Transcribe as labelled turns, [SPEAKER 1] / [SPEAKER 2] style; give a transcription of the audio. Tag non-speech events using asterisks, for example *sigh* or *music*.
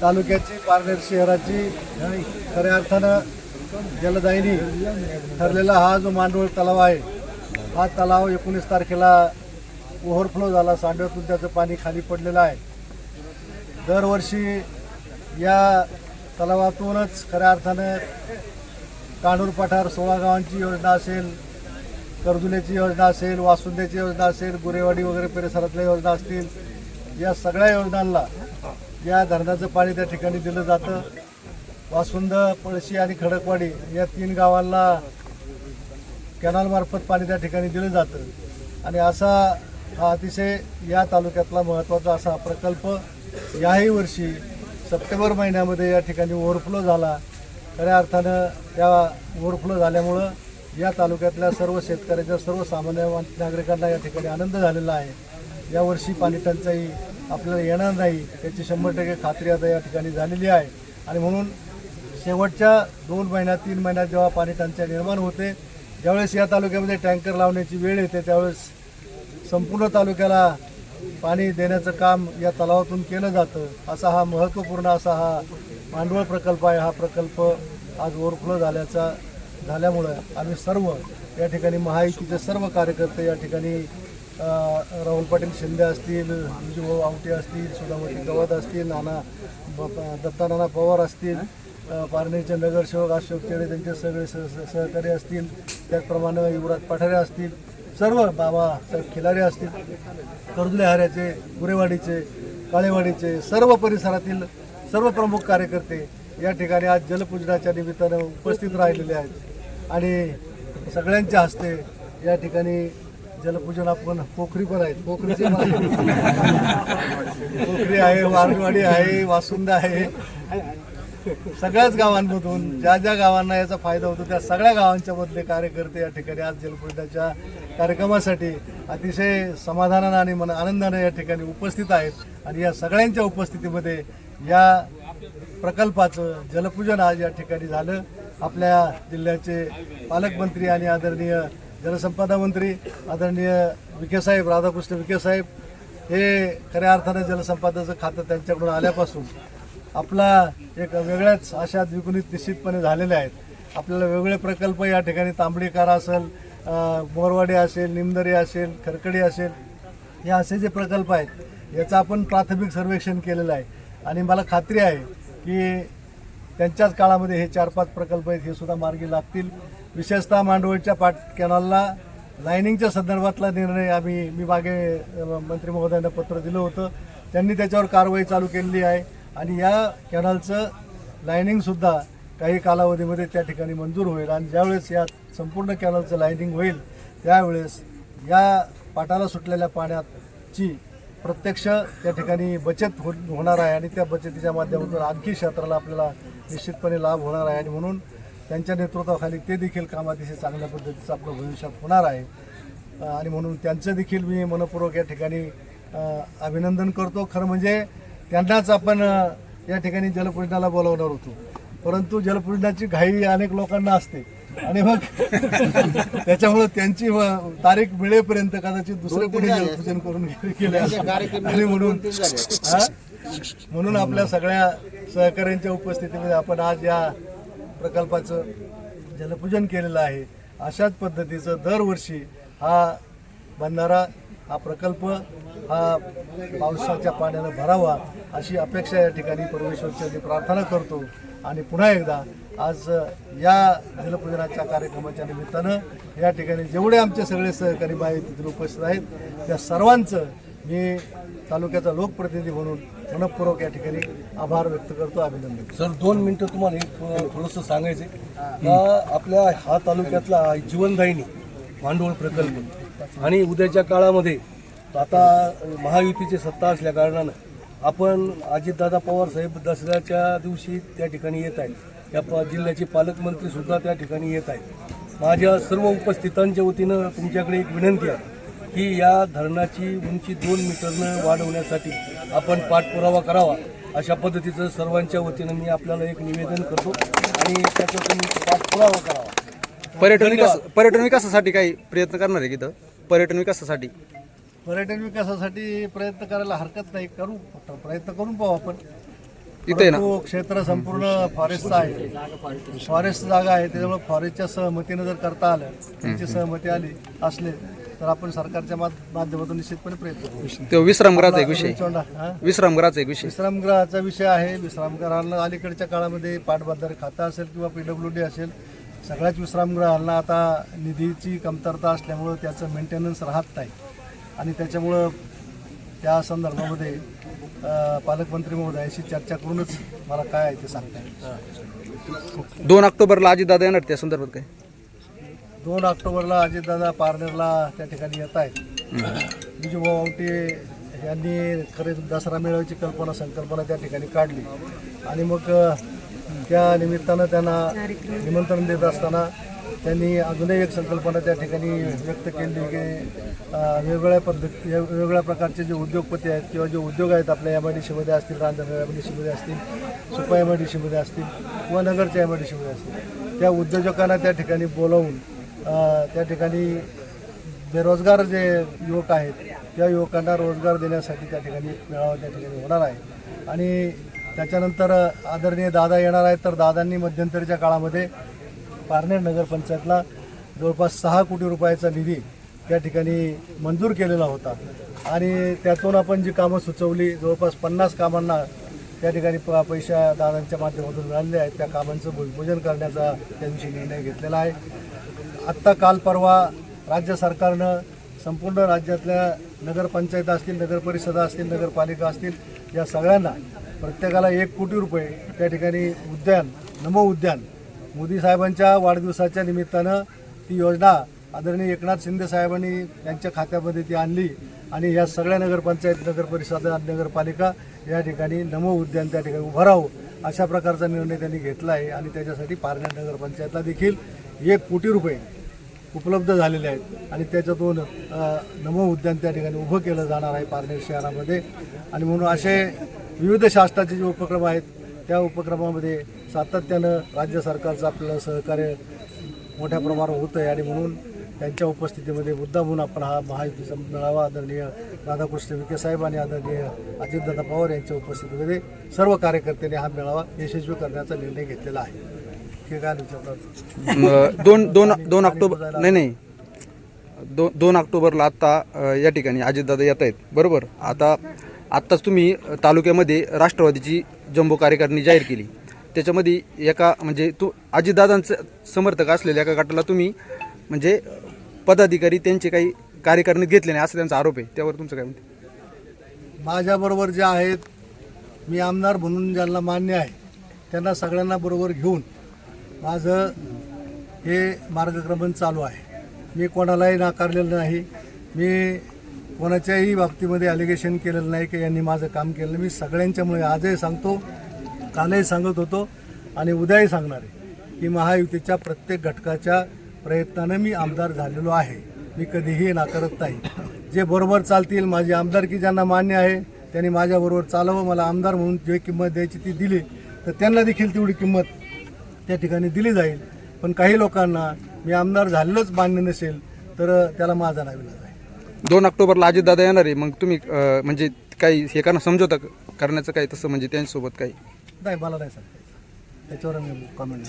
[SPEAKER 1] तालुक्याची पारनेर शहराची खऱ्या अर्थानं जलदायिनी ठरलेला हा जो मांडवळ तलाव आहे हा तलाव एकोणीस तारखेला ओव्हरफ्लो झाला सांडव्यातून त्याचं पाणी खाली पडलेलं आहे. दरवर्षी या तलावातूनच खऱ्या अर्थानं कांडूर पठार सोळा गावांची योजना असेल कर्जुल्याची योजना असेल वासुंद्याची योजना असेल गुरेवाडी वगैरे परिसरातल्या योजना असतील या सगळ्या योजनांना या धरणाचं पाणी त्या ठिकाणी दिलं जातं. वासुंद पळशी आणि खडकवाडी या तीन गावांना कॅनॉलमार्फत पाणी त्या ठिकाणी दिलं जातं. आणि असा हा अतिशय या तालुक्यातला महत्त्वाचा असा प्रकल्प याही वर्षी सप्टेंबर महिन्यामध्ये या ठिकाणी ओव्हरफ्लो झाला. खऱ्या अर्थानं या ओव्हरफ्लो झाल्यामुळं या तालुक्यातल्या सर्व शेतकऱ्यांच्या सर्वसामान्य नागरिकांना या ठिकाणी आनंद झालेला आहे. यावर्षी पाणी टंचाई आपल्याला येणार नाही. याची शंभर टक्के खात्री आता या ठिकाणी झालेली आहे. आणि म्हणून शेवटच्या दोन महिन्यात तीन महिन्यात जेव्हा पाणी टंचाई निर्माण होते ज्यावेळेस या तालुक्यामध्ये टँकर लावण्याची वेळ येते त्यावेळेस संपूर्ण तालुक्याला पाणी देण्याचं काम या तलावातून केलं जातं. असा हा महत्त्वपूर्ण असा हा मांडवळ प्रकल्प आहे. हा प्रकल्प आज ओव्हरफ्लो झाल्याचा झाल्यामुळं आम्ही सर्व या ठिकाणी महायुतीचे सर्व कार्यकर्ते या ठिकाणी राहुल पाटील शिंदे असतील विजूभाऊ आवटे असतील सुधामती गवत असतील नाना ब- दत्ता नाना पवार असतील अ, पारनेरचे नगरसेवक अशोक चेडे त्यांचे सगळे सह सहकारी असतील त्याचप्रमाणे युवराज पठारे असतील सर्व बाबा साहेब खिलारे असतील कर्जुलेहाऱ्याचे गुरेवाडीचे काळेवाडीचे सर्व परिसरातील सर्व प्रमुख कार्यकर्ते या ठिकाणी आज जलपूजनाच्या निमित्तानं उपस्थित राहिलेले आहेत. आणि सगळ्यांच्या हस्ते या ठिकाणी जलपूजन आपण पोखरी पण आहेत. पोखरीचे आहे. पोखरी आहे वारवाडी आहे वासुंदा आहे. सगळ्याच गावांमधून ज्या ज्या गावांना याचा फायदा होतो त्या सगळ्या गावांच्या मधले कार्यकर्ते या ठिकाणी आज जलपूजनाच्या कार्यक्रमासाठी अतिशय समाधानानं आणि मन आनंदानं या ठिकाणी उपस्थित आहेत. आणि या सगळ्यांच्या उपस्थितीमध्ये या प्रकल्पाचं जलपूजन आज या ठिकाणी झालं. आपल्या जिल्ह्याचे पालकमंत्री आणि आदरणीय जलसंपदा मंत्री आदरणीय विखेसाहेब राधाकृष्ण विखेसाहेब हे खऱ्या अर्थानं जलसंपदाचं खातं त्यांच्याकडून आल्यापासून आपला एक वेगळ्याच अशा द्विगुणित निश्चितपणे झालेल्या आहेत. आपल्याला वेगवेगळे प्रकल्प या ठिकाणी तांबडीकार असेल मोरवाडी असेल निमदरी असेल खरकडी असेल हे असे जे प्रकल्प आहेत याचं आपण प्राथमिक सर्वेक्षण केलेलं आहे. आणि मला खात्री आहे की त्यांच्याच काळामध्ये हे चार पाच प्रकल्प आहेत हे सुद्धा मार्गी लागतील. विशेषतः मांडवळच्या पाट कॅनॉलला लायनिंगच्या संदर्भातला निर्णय आम्ही मी मागे मंत्री महोदयांना पत्र दिलं होतं. त्यांनी त्याच्यावर कारवाई चालू केलेली आहे. आणि या कॅनॉलचं लायनिंगसुद्धा काही कालावधीमध्ये त्या ठिकाणी मंजूर होईल. आणि ज्यावेळेस या संपूर्ण कॅनॉलचं लायनिंग होईल त्यावेळेस या पाटाला सुटलेल्या पाण्याची प्रत्यक्ष त्या ठिकाणी बचत हो होणार आहे. आणि त्या बचतीच्या माध्यमातून आणखी क्षेत्राला आपल्याला निश्चितपणे लाभ होणार आहे. आणि म्हणून त्यांच्या नेतृत्वाखाली ते देखील काम अतिशय चांगल्या पद्धतीचं आपलं भविष्यात होणार आहे. आणि म्हणून त्यांचं देखील मी मनपूर्वक या ठिकाणी अभिनंदन करतो. खरं म्हणजे त्यांनाच आपण या ठिकाणी जलपूजनाला बोलावणार होतो. परंतु जलपूजनाची घाई अनेक लोकांना असते. आणि मग *laughs* त्याच्यामुळे त्यांची तारीख मिळेपर्यंत कदाचित दुसरं कोणी जलपूजन करून गेले असेल. आणि म्हणून हा? म्हणून आपल्या सगळ्या सहकाऱ्यांच्या उपस्थितीमध्ये आपण आज या प्रकल्पाचं जलपूजन केलेलं आहे. अशाच पद्धतीचं दरवर्षी हा बंधारा हा प्रकल्प हा पावसाच्या पाण्यानं भरावा अशी अपेक्षा या ठिकाणी परमेश्वरची प्रार्थना करतो. आणि पुन्हा एकदा आज या जलपूजनाच्या कार्यक्रमाच्या निमित्तानं या ठिकाणी जेवढे आमचे सगळे सहकारी बाहेर तिथे उपस्थित आहेत त्या सर्वांचं मी तालुक्याचा लोकप्रतिनिधी म्हणून मनपूर्वक या ठिकाणी आभार व्यक्त करतो अभिनंदन
[SPEAKER 2] सर दोन मिनटं तुम्हाला एक थोडंसं सांगायचं का आपल्या हा तालुक्यातला जीवनदायिनी भांडवल प्रकल्प आणि उद्याच्या काळामध्ये आता महायुतीची सत्ता असल्या कारणानं आपण अजितदादा पवार साहेब दसऱ्याच्या दिवशी त्या ठिकाणी येत आहेत. या प जिल्ह्याचे पालकमंत्रीसुद्धा त्या ठिकाणी येत आहेत. माझ्या सर्व उपस्थितांच्या वतीनं तुमच्याकडे एक विनंती आहे. की या धरणाची उंची दोन मीटरनं वाढवण्यासाठी आपण पाठपुरावा करावा अशा पद्धतीचं सर्वांच्या वतीनं मी आपल्याला एक निवेदन करतो आणि त्याचा तुम्ही पाठपुरावा करावा.
[SPEAKER 3] पर्यटन विकास पर्यटन विकासासाठी काही प्रयत्न करणार आहे की इथं? पर्यटन विकासासाठी.
[SPEAKER 1] पर्यटन विकासासाठी प्रयत्न करायला हरकत नाही. करू प्रयत्न करून पाहू आपण.
[SPEAKER 3] इथे आहे ना?
[SPEAKER 1] तो क्षेत्र संपूर्ण फॉरेस्टचा आहे. फॉरेस्ट जागा आहे. त्याच्यामुळे फॉरेस्टच्या सहमतीनं जर करता आलं त्यांची सहमती आली असले तर आपण सरकारच्या माध- माध्यमातून निश्चितपणे प्रयत्न करू.
[SPEAKER 3] तो विश्रामगृहाचा एक विषय.
[SPEAKER 1] हा?
[SPEAKER 3] विश्रामगृहाचा एक विषय.
[SPEAKER 1] विश्रामगृहाचा विषय आहे. विश्रामगृहांना अलीकडच्या काळामध्ये पाटबंधारे खातं असेल किंवा पीडब्ल्यू डी असेल सगळ्याच विश्रामगृहांना आता निधीची कमतरता असल्यामुळं त्याचं मेंटेनन्स राहत नाही. आणि त्याच्यामुळं त्या संदर्भामध्ये अं, पालकमंत्री महोदयांशी चर्चा करूनच मला काय आहे ते सांगता येईल.
[SPEAKER 3] दोन ऑक्टोबरला अजितदादा येणार त्या संदर्भात काय?
[SPEAKER 1] दोन ऑक्टोबरला अजितदादा पारनेरला त्या ठिकाणी येत आहेत. विजूभाऊ आवटे यांनी खरे दसरा मेळाव्याची कल्पना संकल्पना त्या ठिकाणी काढली. आणि मग त्या निमित्तानं त्यांना निमंत्रण देत असताना त्यांनी अजूनही एक संकल्पना त्या ठिकाणी व्यक्त केली की वेगवेगळ्या पद्धती वेगवेगळ्या प्रकारचे जे उद्योगपती आहेत किंवा जे उद्योग आहेत आपल्या एम आय डी सीमध्ये असतील रांजणगाव एम आय डी सीमध्ये असतील सुपा एम आय डी सीमध्ये असतील किंवा नगरच्या एम आय डी सीमध्ये असतील त्या उद्योजकांना त्या ठिकाणी बोलावून त्या ठिकाणी बेरोजगार जे युवक आहेत त्या युवकांना रोजगार देण्यासाठी त्या ठिकाणी मेळावा त्या ठिकाणी होणार आहे. आणि त्याच्यानंतर आदरणीय दादा येणार आहेत तर दादांनी मध्यंतरीच्या काळामध्ये पारनेर नगरपंचायतला जवळपास सहा कोटी रुपयाचा निधी त्या ठिकाणी मंजूर केलेला होता. आणि त्यातून आपण जी कामं सुचवली जवळपास पन्नास कामांना त्या ठिकाणी प पैशा दादांच्या माध्यमातून मिळालेले आहेत. त्या कामांचं भूमिपूजन करण्याचा त्या निर्णय घेतलेला आहे. आत्ता काल परवा राज्य सरकारनं संपूर्ण राज्यातल्या नगरपंचायत असतील नगरपरिषदा असतील नगरपालिका असतील या सगळ्यांना प्रत्येकाला एक कोटी रुपये त्या ठिकाणी उद्यान नमो उद्यान. मोदी साहेबांच्या वाढदिवसाच्या निमित्तानं ती योजना आदरणीय एकनाथ शिंदे साहेबांनी त्यांच्या खात्यामध्ये ती आणली आणि या सगळ्या नगरपंचायत नगरपरिषदा नगरपालिका या ठिकाणी नमो उद्यान त्या ठिकाणी उभं राहू अशा प्रकारचा निर्णय त्यांनी घेतला आहे आणि त्याच्यासाठी पारनेर नगरपंचायतला देखील एक कोटी रुपये उपलब्ध झालेले आहेत. आणि त्याच्यातून नमो उद्यान त्या ठिकाणी उभं केलं जाणार आहे पारनेर शहरामध्ये. आणि म्हणून असे विविध शासनाचे जे उपक्रम आहेत त्या उपक्रमामध्ये सातत्यानं राज्य सरकारचं आपल्याला सहकार्य मोठ्या प्रमाणावर होतं आहे आणि म्हणून त्यांच्या उपस्थितीमध्ये मुद्दा म्हणून आपण हा महायुतीचा मेळावा आदरणीय राधाकृष्ण विखे साहेब आणि आदरणीय अजितदादा पवार यांच्या उपस्थितीमध्ये सर्व कार्यकर्त्यांनी हा मेळावा यशस्वी करण्याचा निर्णय घेतलेला आहे.
[SPEAKER 3] दोन दोन दोन ऑक्टोबर नाही नाही. दोन दोन ऑक्टोबरला आत्ता या ठिकाणी अजितदादा येत आहेत. बरोबर? आता आत्ताच तुम्ही अ, तालुक्यामध्ये राष्ट्रवादीची जम्बो कार्यकारिणी जाहीर केली. त्याच्यामध्ये एका म्हणजे तू अजितदादांचं समर्थक असलेल्या एका गटाला तुम्ही म्हणजे पदाधिकारी त्यांचे काही कार्यकारिणीत घेतले नाही असं त्यांचा आरोप आहे. त्यावर तुमचं काय म्हणते
[SPEAKER 1] माझ्याबरोबर जे आहेत मी आमदार म्हणून ज्यांना मान्य आहे त्यांना सगळ्यांना बरोबर घेऊन माझं हे मार्गक्रमण चालू आहे. मी कोणालाही नाकारलेलं नाही. मी कोणाच्याही बाबतीमध्ये ॲलिगेशन केलेलं नाही की यांनी माझं काम केलं मी सगळ्यांच्यामुळे आजही सांगतो कालही सांगत होतो आणि उद्याही सांगणार आहे की महायुतीच्या प्रत्येक घटकाच्या प्रयत्नानं मी आमदार झालेलो आहे. मी कधीही नाकारत नाही. जे बरोबर चालतील माझी आमदारकी ज्यांना मान्य आहे त्यांनी माझ्याबरोबर चालावं. मला आमदार म्हणून जे किंमत द्यायची ती दिली तर त्यांना देखील तेवढी किंमत त्या ठिकाणी दिली जाईल. पण काही लोकांना मी आमदार झालेलंच मान्य नसेल तर त्याला माझा नाविला जाईल
[SPEAKER 3] दोन ऑक्टोबरला अजितदादा येणार आहे. मग तुम्ही अ, म्हणजे काही हे करणं समजवता करण्याचं काही तसं म्हणजे त्यांच्यासोबत काही?
[SPEAKER 1] नाही मला नाही सांगता येत. त्याच्यावर मी कॉमेंट